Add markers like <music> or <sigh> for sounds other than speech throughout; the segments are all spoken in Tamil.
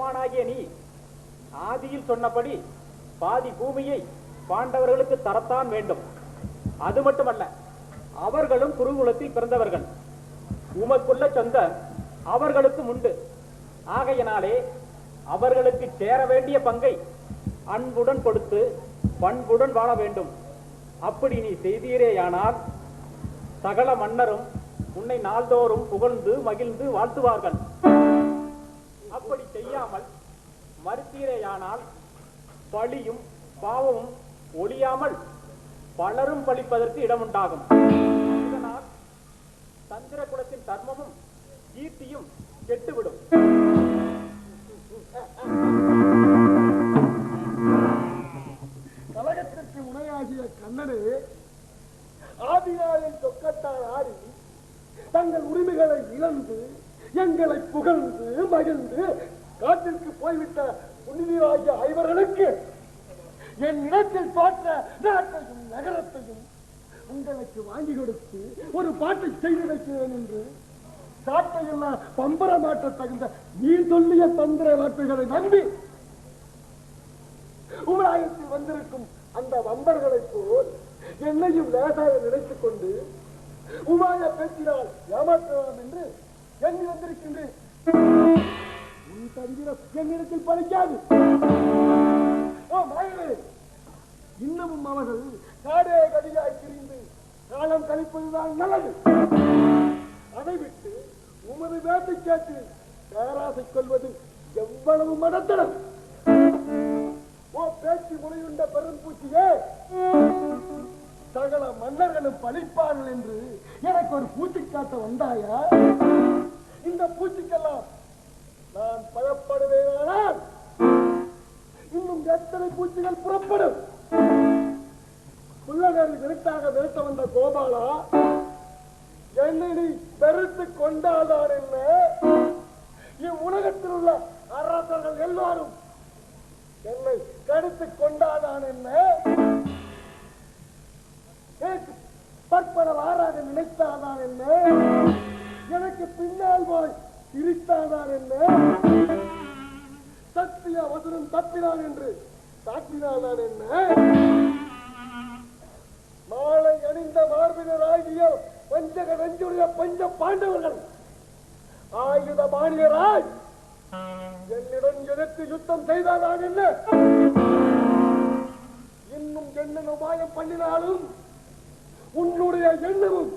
பெருமானாகிய நீ. ஆதியில் சொன்னபடி பாதி பூமியை பாண்டவர்களுக்கு தரத்தான் வேண்டும். அது மட்டுமல்ல அவர்களும் குருகுலத்தில் பிறந்தவர்கள். உமக்குள்ள சொந்த அவர்களுக்கும் உண்டு. ஆகையினாலே அவர்களுக்கு சேர வேண்டிய பங்கை அன்புடன் கொடுத்து பண்புடன் வாழ வேண்டும். அப்படி நீ செய்தீரேயானால் சகல மன்னரும் உன்னை நாள்தோறும் புகழ்ந்து மகிழ்ந்து வாழ்த்துவார்கள். அப்படி செய்யாமல் மறுத்தீரேயானால் பழியும் பாவமும் ஒழியாமல் பலரும் பழிப்பதற்கு இடமுண்டாகும். இதனால் சந்திர குலத்தின் தர்மமும் கீர்த்தியும் கெட்டுவிடும். கழகத்திற்கு உணையாகிய கண்ணனே ஆதியாரின் சொக்கத்தால் ஆடி தங்கள் உரிமைகளை இழந்து எங்களை புகழ்ந்து மகிழ்ந்து காட்டிற்கு போய்விட்ட புனிதராகிய ஐவர்களுக்கு என் இடத்தில் தோற்ற நாட்டையும் நகரத்தையும் உங்களுக்கு வாங்கி கொடுத்து ஒரு பாட்டை செய்து வைக்கிறேன் என்று சாட்டையெல்லாம் பம்பர மாட்ட தகுந்த நீ சொல்லிய தந்திர வார்த்தைகளை நம்பி உமராயத்தில் வந்திருக்கும் அந்த வம்பர்களைப் போல் என்னையும் லேசாக நினைத்துக் கொண்டு உமாய பேச்சினால் ஏமாற்றலாம் என்று எண்ணி வந்திருக்கின்றேன். உன் தந்திரம் என்னிடத்தில் பலிக்காது. ஓ இன்னமும் அவர்கள் காடே கடியாய் திரிந்து காலம் கழிப்பதுதான் நல்லது. அதை விட்டு உமது வேட்டை கேட்டு பேராசை கொள்வது எவ்வளவு மடத்தனம். ஓ பேச்சு முறையுண்ட பெரும்பூச்சியே சகல மன்னர்களும் பழிப்பார்கள் என்று எனக்கு ஒரு பூச்சி காட்ட வந்தாயா? இந்த பூச்சிக்கெல்லாம் நான் பயப்படுவேனால் இன்னும் எத்தனை பூச்சிகள் புறப்படும்? புள்ளனர் விருத்தாக நிறுத்த வந்த கோபாலா என்னை நீ வெறுத்து கொண்டாதான் என்ன? இவ்வுலகத்தில் உள்ள அரசர்கள் எல்லாரும் என்னை கருத்து கொண்டாதான் என்ன? பற்பல பற்படவாறாக நினைத்தாதான் என்ன? பின்னால் போய் சிரித்தானார் என்ன? சத்திய வசனம் தப்பினான் என்று. தாக்கினாதான் என்ன? மாலை அணிந்த மார்பினராகிய பஞ்சக நஞ்சுடைய பஞ்ச பாண்டவர்கள். ஆயுத மாநிலராய் என்னிடம் எதிர்த்து யுத்தம் செய்தாதான் என்ன? இன்னும் என்ன உபாயம் பண்ணினாலும் உன்னுடைய எண்ணமும்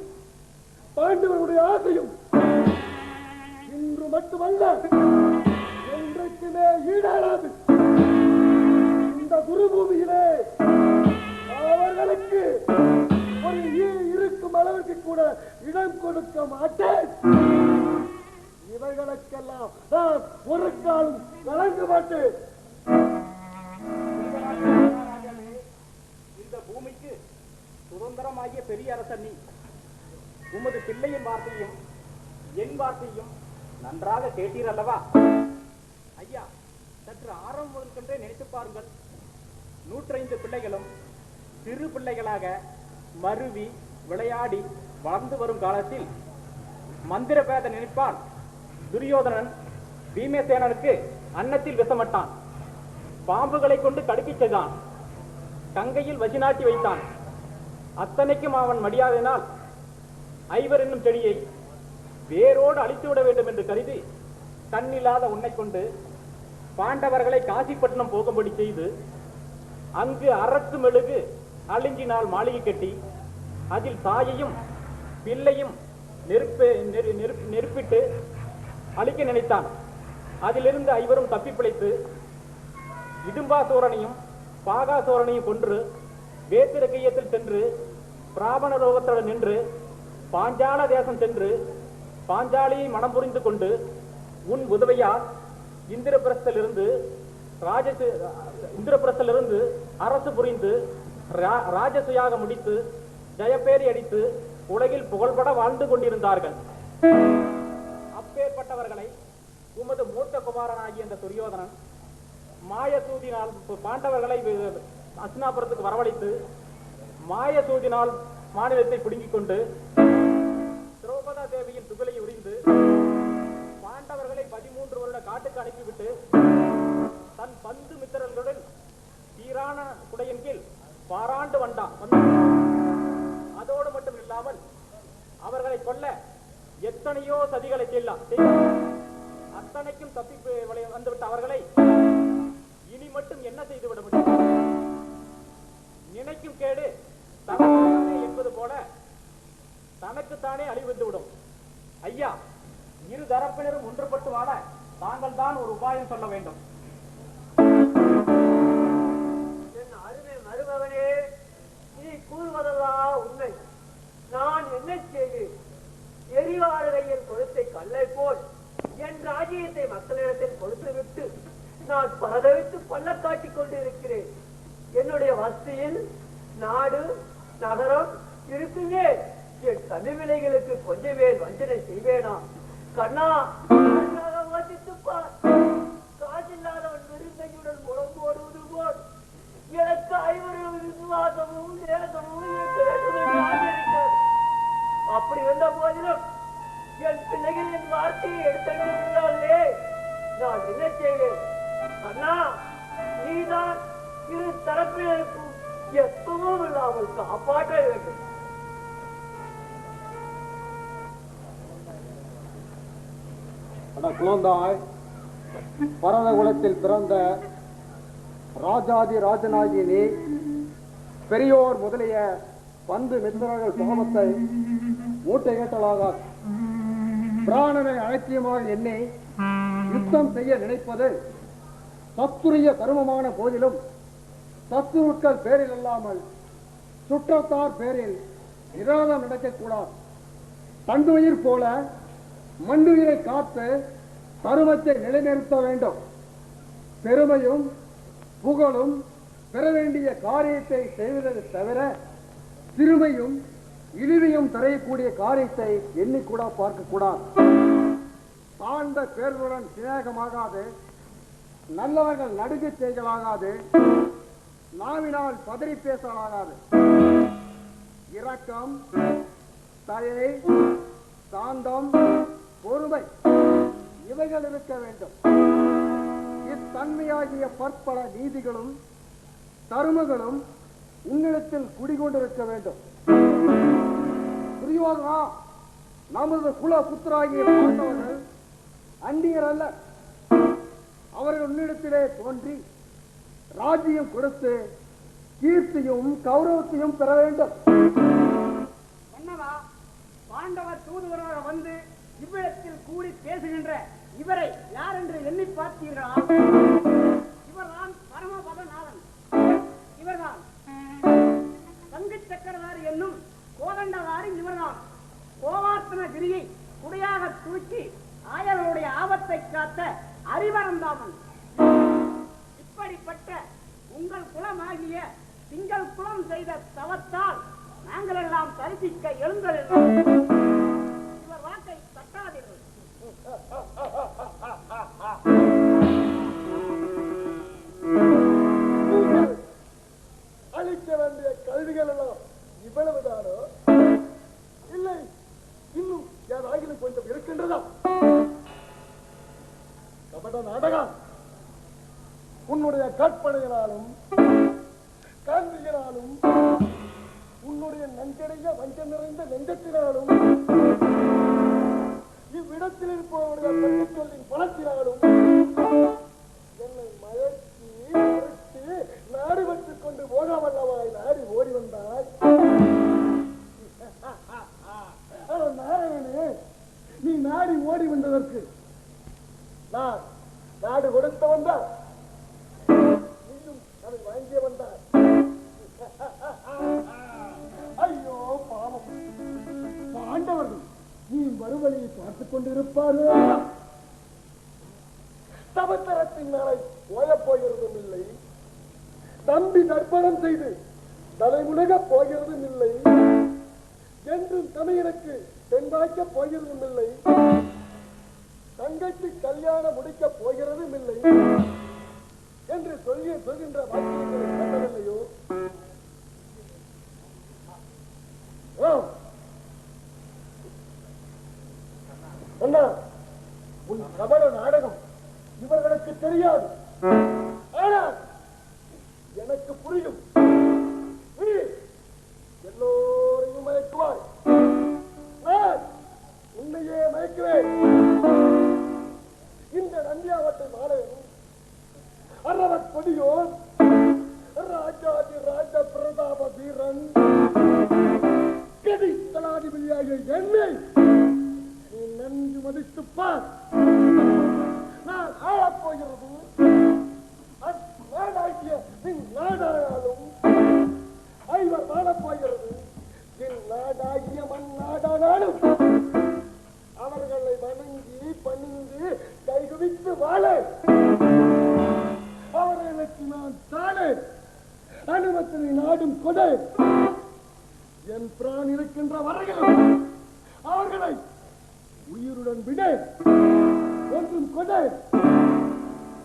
பாண்டவருடைய ஆசையும் இன்று மட்டுமல்ல என்றைக்குமே ஈடாடாது இந்த குருபூமியிலே அவர்களுக்கு ஒரு ஈ இருக்கும் அளவுக்கு கூட இடம் கொடுக்க மாட்டேன். இவைகளுக்கெல்லாம் ஒரு காலம் வழங்க மாட்டேன். இந்த பூமிக்கு சுதந்திரமாகிய பெரிய அரசன் நீ. உமது பிள்ளையின் வார்த்தையும் என் வார்த்தையும் நன்றாக கேட்டீர் அல்லவா ஐயா சற்று ஆரம்பம் முதற்கென்றே நினைத்து பாருங்கள். நூற்றைந்து பிள்ளைகளும் சிறு பிள்ளைகளாக மருவி விளையாடி வளர்ந்து வரும் காலத்தில் மந்திர பேத நினைப்பால் துரியோதனன் பீமசேனனுக்கு அன்னத்தில் விசமட்டான் பாம்புகளை கொண்டு கடுக்கிச் செய்தான் கங்கையில் வசிநாட்டி வைத்தான். அத்தனைக்கும் அவன் மடியாதனால் ஐவர் என்னும் செடியை வேரோடு அழித்து விட வேண்டும் என்று கருதி கண்ணில்லாத உன்னை கொண்டு பாண்டவர்களை காசிப்பட்டினம் போகும்படி செய்து அங்கு அரசு மெழுகு அழிஞ்சினால் மாளிகை கட்டி அதில் தாயையும் பிள்ளையும் நெருப்பு நெரு- நெருப்பு- நெருப்பிட்டு அழிக்க நினைத்தான். அதிலிருந்து ஐவரும் தப்பி பிழைத்து இடும்பாசோரனையும் பாகாசோரனையும் கொன்று வேத்திரக்கையத்தில் சென்று பிராபண ரோகத்துடன் நின்று பாஞ்சால தேசம் சென்று பாஞ்சாலியை மனம் புரிந்து கொண்டு உன் உதவையார் இந்திரபிரஸ்திலிருந்து ராஜ இந்திரபிரஸ்திலிருந்து அரசு புரிந்து ரா- ராஜசுயாக முடித்து ஜெயப்பேரி அடித்து உலகில் புகழ்பட வாழ்ந்து கொண்டிருந்தார்கள். அப்பேற்பட்டவர்களை உமது மூத்த குமாரனாகிய இந்த துரியோதனன் மாயசூதினால் பாண்டவர்களை வி- வரவழைத்து மாயசூதினால் மாநிலத்தை பிடுங்கிக் கொண்டு திரௌபதா தேவியின் துகளை உறிந்து பாண்டவர்களை விட்டு தன் பந்து மித்திரர்களுடன் சீரான குடையின் கீழ் பாராண்டு வந்தான். அதோடு மட்டும் இல்லாமல் அவர்களை கொல்ல எத்தனையோ சதிகளை செய்யலாம் தான் சொல்ல வேண்டும். என் அருமை மருமகனே நீ கூறுவதெல்லாம் உண்மை. நான் என்ன செய்தேன் எரிவாழுகையில் கொடுத்தை கல்லை போல் என் ராஜ்யத்தை மக்களிடத்தில் கொடுத்துவிட்டு நான் பரதவித்து பல்ல காட்டிக் கொண்டிருக்கிறேன். என்னுடைய வசதியில் நாடு நகரம் இருக்குமே. என் கனிவிலைகளுக்கு கொஞ்சமே வஞ்சனை செய்வேனா? கண்ணா விசுவாசமும் நேசமும் அப்படி இருந்த போதிலும் என் வார்த்தையை நான் என்ன செய்வேன்? அண்ணா நீதான் இரு தரப்பினருக்கும் எப்பவும் இல்லாமல் காப்பாற்ற வேண்டும். குழந்தாய் பரத குலத்தில் பிறந்த ராஜாதி ராஜனாகி நீ பெரியோர் முதலிய பந்து மித்திரர்கள் சுகமத்தை மூட்டை கட்டலாகாது பிராணனை அலட்சியமாக எண்ணி யுத்தம் செய்ய நினைப்பது சத்துரிய கருமமான போதிலும் சத்துருக்கள் பேரில் அல்லாமல் சுற்றத்தார் பேரில் விரோதம் நடக்கக்கூடாது. தண்டுயிர் போல மண்டுயிரை காத்து கருமத்தை நிலைநிறுத்த வேண்டும். பெருமையும் புகழும் பெற வேண்டிய காரியத்தை செய்வதை தவிர சிறுமையும் இழிவையும் தரையக்கூடிய காரியத்தை எண்ணிக்கூட பார்க்கக்கூடாது தாழ்ந்த பேர்களுடன் சிநேகமாகாது நல்லவர்கள் நடுகு செய்களாகாது நாவினால் பதறி பேசலாகாது. இரக்கம் தயை சாந்தம் பொறுமை இவைகள் இருக்க வேண்டும். இத்தன்மையாகிய பற்பல நீதிகளும் தருமங்களும் உன்னிடத்தில் குடிகொண்டிருக்க வேண்டும். துரியோதனா நமது குல புத்திராகிய பாண்டவர்கள் அந்நியர் அல்ல. அவர்கள் உன்னிடத்திலே தோன்றி ராஜ்யம் கொடுத்து கீர்த்தியும் கௌரவத்தையும் பெற வேண்டும். என்னவா? பாண்டவர் தூதுவராக வந்து இவ்விடத்தில் கூடி பேசுகின்ற இவரை யார் என்று எண்ணி பார்த்தீர்களா? சக்கரதாரி என்னும் கோதண்டதாரி இவர்தான் கோவார்த்தன கிரியை குடையாக தூக்கி ஆயர்களுடைய ஆபத்தை காத்த அறிவரந்தாமன் இப்படிப்பட்ட உங்கள் குலமாகிய திங்கள் குலம் செய்த தவத்தால் நாங்கள் எல்லாம் தரிசிக்க எழுந்தல் இவர் வாக்கை தட்டாதீர்கள். இவ்வளவுதானோ? இல்லை இன்னும் ஏதாகிலும் கொஞ்சம் இருக்கின்றதா? கபட நாடகம். உன்னுடைய கற்பனையினாலும் காந்தியினாலும் உன்னுடைய நஞ்சடைய வஞ்சம் நிறைந்த நெஞ்சத்தினாலும் இவ்விடத்தில் இருப்பவருடைய பெண்ணை பெண்பாய்க்கப் போகிறதும் இல்லை தங்கைக்கு கல்யாணம் முடிக்கப் போகிறதும் இல்லை என்று சொல்லி சொல்கின்ற வாக்கியங்களை கண்டதில்லையோ அண்ணா உன் கபட நாடகம் இவர்களுக்கு தெரியாது. ஆனால் எனக்கு புரியும். இந்த நந்தியாவட்டை மாணவன் அரவத் கொடியோர் ராஜாதி ராஜ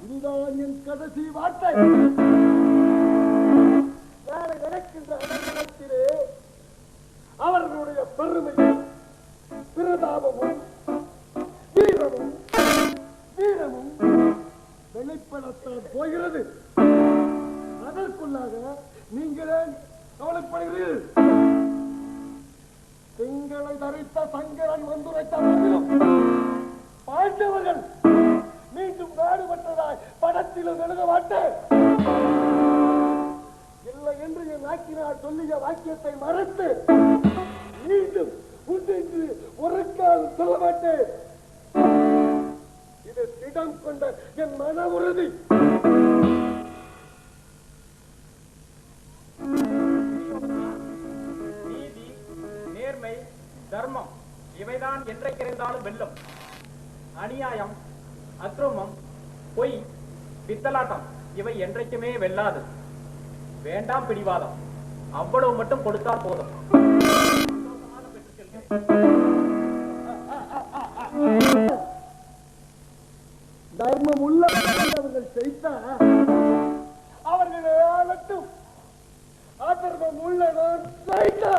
இதுதான் என் கடைசி வார்த்தை. வேற நடக்கின்ற அவர்களுடைய பெருமையும் பிரதாபமும் வீரமும் வீரமும் வெளிப்படத்தான் போகிறது. அதற்குள்ளாக நீங்களே கவலைப்படுகிறீர்கள். திங்களை தரித்த சங்கரன் வந்துரைத்த பாண்டவர்கள் மீண்டும் நாடுபட்டதாய் படத்திலும் எழுத மாட்டேன். இல்லை என்று என் நாக்கினால் சொல்லிய வாக்கியத்தை மறுத்து மீண்டும் உண்டு ஒரு கால் சொல்ல மாட்டேன். இது திடம் கொண்ட என் மன உறுதி தர்மம் இவைதான் என்றைக்கிருந்தாலும் வெல்லும். அநியாயம் அக்கிரமம் பித்தலாட்டம் இவை என்றைக்குமே வெல்லாது. வேண்டாம் பிடிவாதம். அவ்வளவு மட்டும் கொடுத்தால் போதும். தர்மம் உள்ள அவர்கள் செய்தா அவர்கள் ஆளட்டும் அதர்மம் உள்ள நான் செய்தான்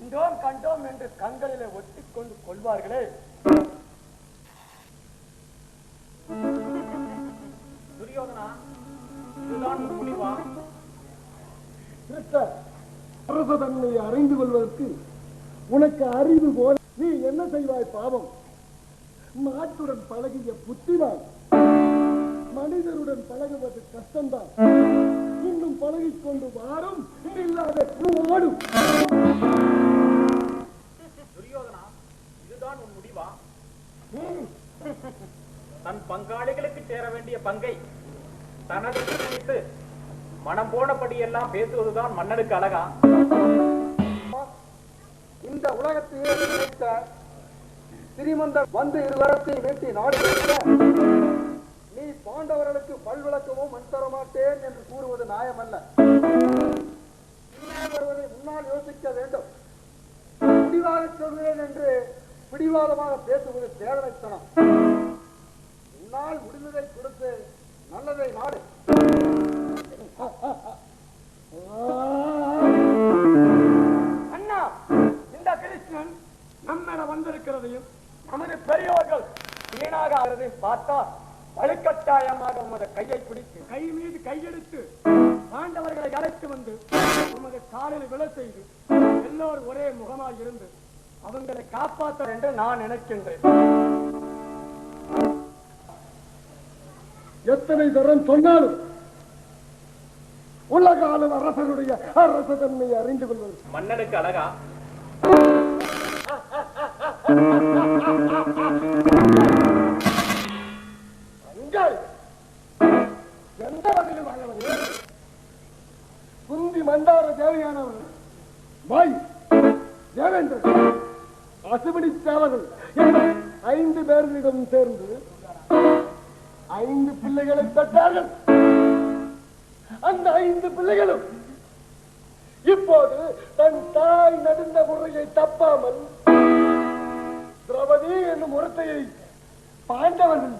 கண்டோம் கண்டோம் என்று கண்களிலே ஒட்டிக்கொண்டு கொள்வார்களே. துரியோதனா இதுதான் உன் முடிவா? கிருஷ்ண அரசதன்மை அறிந்து கொள்வதற்கு உனக்கு அறிவு போல நீ என்ன செய்வாய் பாவம்? மாட்டுடன் பழகிய புத்திதான் மனிதருடன் பழகுவது கஷ்டம்தான். இன்னும் பழகிக் கொண்டு வாரும் இல்லாத ஓடும். இதுதான் உன் முடிவா? தன் பங்காளிகளுக்கு சேர வேண்டிய பங்கை தனது வைத்து மனம் போனபடியெல்லாம் பேசுவதுதான் மன்னனுக்கு அழகா? இந்த உலகத்தையே நினைத்த திரிமந்தர் வந்து இருவரத்தை வீட்டி நாடு நீ பாண்டவர்களுக்கு பல்விளக்கமும் மண் தர மாட்டேன் என்று கூறுவது நியாயமல்ல. வருவதை முன்னால் யோசிக்க வேண்டும். முடிவாக சொல்கிறேன் என்று பிடிவாதமாக பேசுவது தேவனைத்தனம் உன்னால் முடிந்ததை கொடுத்து நல்லதை நாடு. அண்ணா இந்த கிருஷ்ணன் நம்மிட வந்திருக்கிறதையும் நமது பெரியோர்கள் வீணாக ஆகிறதையும் பார்த்தா வலுக்கட்டாயமாக உமது கையை பிடித்து கை மீது கையெடுத்து பாண்டவர்களை அழைத்து வந்து உமது காலில் விழ செய்து எல்லோரும் ஒரே முகமாய் இருந்து அவங்களை காப்பாற்ற என்று நான் நினைக்கின்றேன். எத்தனை தரம் சொன்னாலும் உலகாலும் அரசனுடைய அரச தன்மையை அறிந்து கொள்வது. மன்னனுக்கு அழகா? எந்த வகையில் குந்தி மண்டார தேவையானவர்கள் பாய் தேவேந்திரன். பசுபடி தேவர்கள் ஐந்து பேர்களிடம் சேர்ந்து ஐந்து பிள்ளைகளை பெற்றார்கள். அந்த ஐந்து பிள்ளைகளும் இப்போது தன் தாய் நடந்த முறையை தப்பாமல் திரௌபதி என்னும் உரத்தையை பாண்டவர்கள்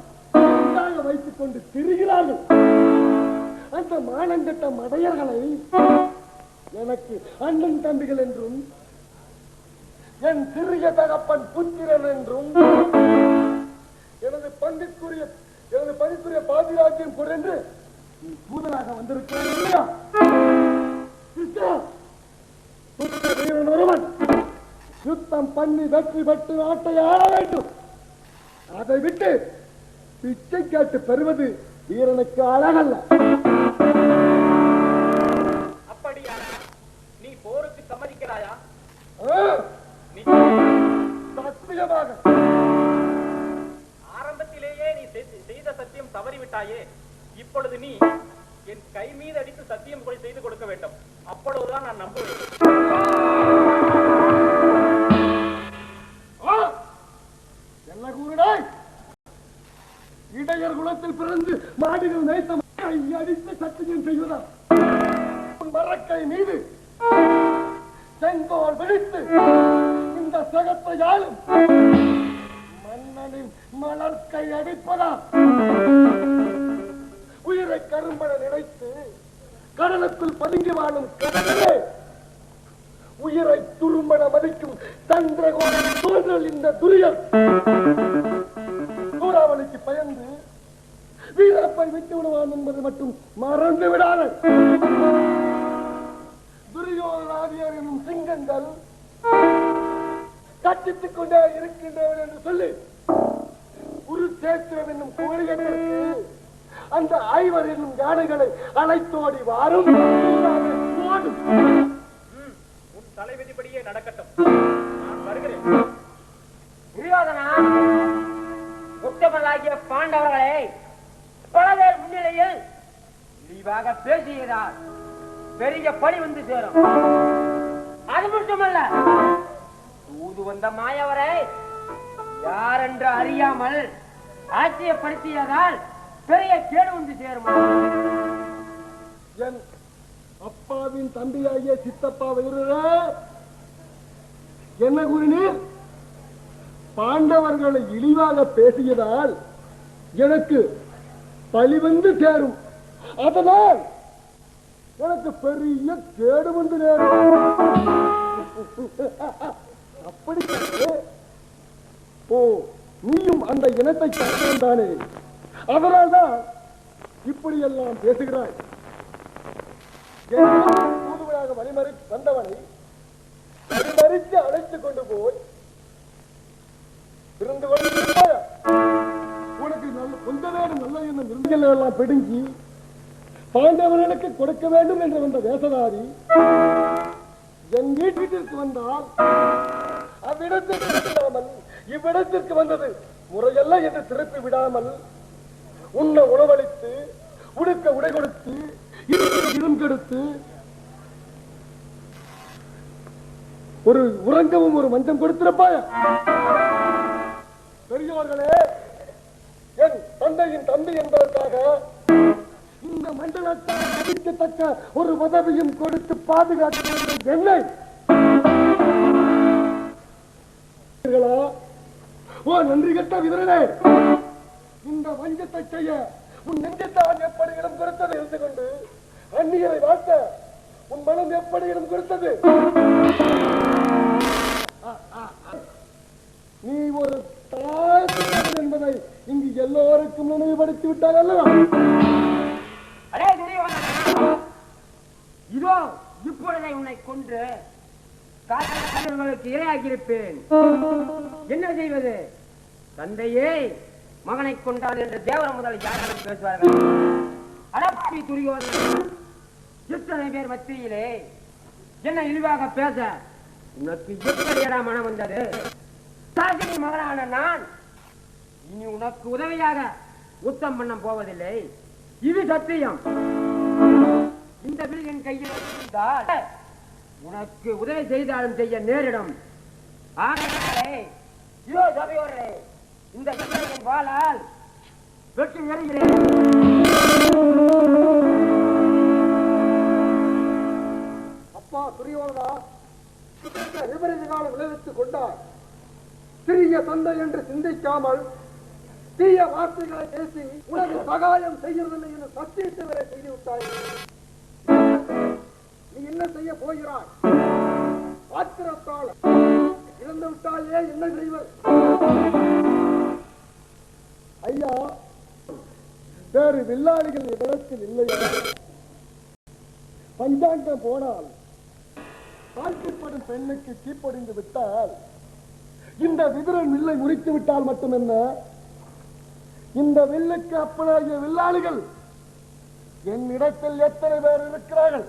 வைத்துக் கொண்டு திரிகிறார்கள். அந்த மானங்கட்ட மடையர்களை எனக்கு அண்ணன் தம்பிகள் என்றும் என் சிறிய தகப்பன் புத்திரன் என்றும் எனது பங்குக்குரிய எனது பணிக்குரிய பாதுகாக்கையும் என்று நீ தூதனாக வீரன் ஒருவன் யுத்தம் பண்ணி வெற்றி பெற்று நாட்டை ஆள வேண்டும். அதை விட்டு பிச்சை கேட்டு பெறுவது வீரனுக்கு அழகல்ல. அப்படியான நீ போருக்கு சம்மதிக்கிறாயா? சத்தியமாக ஆரம்பத்திலேயே நீ செய்- செய்த சத்தியம் தவறிவிட்டாயே. இப்பொழுது நீ என் கை மீது அடித்து சத்தியம் கொலை செய்து கொடுக்க வேண்டும். அப்பொழுதுதான் நான் நம்புவேன்! என்ன கூறினாய் இடையர் குலத்தில் பிறந்து மாடுகள் மக்களை அடித்து சத்தியம் செய்வதா மரக்கை மீது செங்கோல் விழித்து இந்த சகத்தை ஆளும் மன்னனின் மலர்க்கை அடிப்பதா? உயிரை கரும்பட நினைத்து கடலுக்குள் பதுங்கி வாழும் கடலே உயிரை துரும்பட மதிக்கும் சந்திரகோண தோன்றல் இந்த துரியல் சூறாவளிக்கு பயந்து வீரப்பை விட்டு விடுவான் என்பது மட்டும் மறந்து விடாத துரியோதனாதியர் எனும் சிங்கங்கள் கட்டித்துக் கொண்டே இருக்கின்றவன் என்று சொல்லி குருச்சேத்திரம் என்னும் கோழிகளுக்கு அந்த ஐவர் என்னும் யானைகளை அழைத்தோடி வாரும். உன் தலைவிதிப்படியே நடக்கட்டும். நான் வருகிறேன். துரியோதனா உத்தமராகிய பாண்டவர்களை பல பேர் முன்னிலையில் இழிவாக பேசுகிறார் பெரிய பழி வந்து சேரும். அது மட்டுமல்ல ஊது வந்த மாயவரை யாரென்று அறியாமல் ஆச்சரியப்படுத்தியதால் பெரிய கேடு வந்து சேருமா? என் அப்பாவின் தம்பியாகிய சித்தப்பா என்ன கூறினீர்? பாண்டவர்களை இழிவாக பேசியதால் எனக்கு பழி வந்து சேரும். அதனால் எனக்கு பெரிய கேடு வந்து நேரும் <laughs> அப்படி ஓ நீயும் அந்த இனத்தை சார்ந்தவன் தானே. அதனால்தான் இப்படியெல்லாம் பேசுகிறாய். தூதுவனாக வழிமறி வந்தவனை வழிமறித்து அழைத்துக் கொண்டு போய் இருந்து உனக்கு நல்ல கொஞ்ச நேரம் நல்ல எண்ணம் இருந்தல் எல்லாம் பிடுங்கி பாண்டவர்களுக்கு கொடுக்க வேண்டும் என்று வந்த வேசதாரி என் வீட்டிற்கு வந்தால் அவ்விடத்திற்கு விடாமல் இவ்விடத்திற்கு வந்தது முறையல்ல என்று திருப்பி விடாமல் உண்ண உணவளித்து உடுக்க உடை கொடுத்து இருங்கெடுத்து ஒரு உறங்கவும் ஒரு மஞ்சம் கொடுத்திருப்பாயா? பெரியவர்களே என் தந்தையின் தம்பி என்பதற்காக இந்த மண்டலத்தை அடிக்கத்தக்க ஒரு உதவியும் கொடுத்து பாதுகாக்க வேண்டும். என்னை? நன்றி கட்ட விதரனே இந்த வஞ்சத்தை செய்ய உன் நெஞ்சத்தான் எப்படிகளும் இடம் கொடுத்தது இருந்து கொண்டு அந்நியரை வாழ்த்த உன் மனம் எப்படிகளும் இடம் கொடுத்தது? நீ ஒரு தாய் என்பதை இங்கு எல்லோருக்கும் நினைவுபடுத்தி விட்டால் அல்லவா? இதோ இப்பொழுதை உன்னை கொன்று இரையாகியிருப்பேன் என்ன செய்வது? தந்தையே மகனை கொண்டான் என்று தேவர முதல் யாரும் பேசுவார்கள் அடப்பாவி துரியோதன் எத்தனை பேர் மத்தியிலே என்ன இழிவாக பேச உனக்கு எப்படியடா மனம் வந்தது? சாகினி மகனான நான் இனி உனக்கு உதவியாக உத்தம் பண்ண போவதில்லை. இது சத்தியம். இந்த வில்லின் கையில் இருந்தால் உனக்கு உதவி செய்தாலும் செய்ய நேரிடும். ஆகவே இதோ சபையோரே இந்த குதிரையின் வாழால் வெற்றி எறிகிறேன். அப்பா துரியோதனா விபரீத காலம் விளைவித்துக் கொண்டார் சிறிய தந்தை என்று சிந்திக்காமல் தீய வார்த்தைகளை பேசி உனக்கு சகாயம் செய்யறதில்லை என்று சத்தியத்தை வரை செய்து விட்டாய் நீ என்ன செய்ய போகிறாய்? ஆத்திரத்தால் இழந்து விட்டாயே என்ன செய்வர்? ஐயா வேறு வில்லாளிகள் இடத்தில் இல்லையா பஞ்சாங்கம் போனால் வாழ்க்கைப்படும் பெண்ணுக்கு தீப்பொடிந்து விட்டால் இந்த விதிரன் வில்லை முறித்து விட்டால் மட்டும் என்ன இந்த வில்லுக்கு அப்பனாகிய வில்லாளிகள் என்னிடத்தில் எத்தனை பேர் இருக்கிறார்கள்?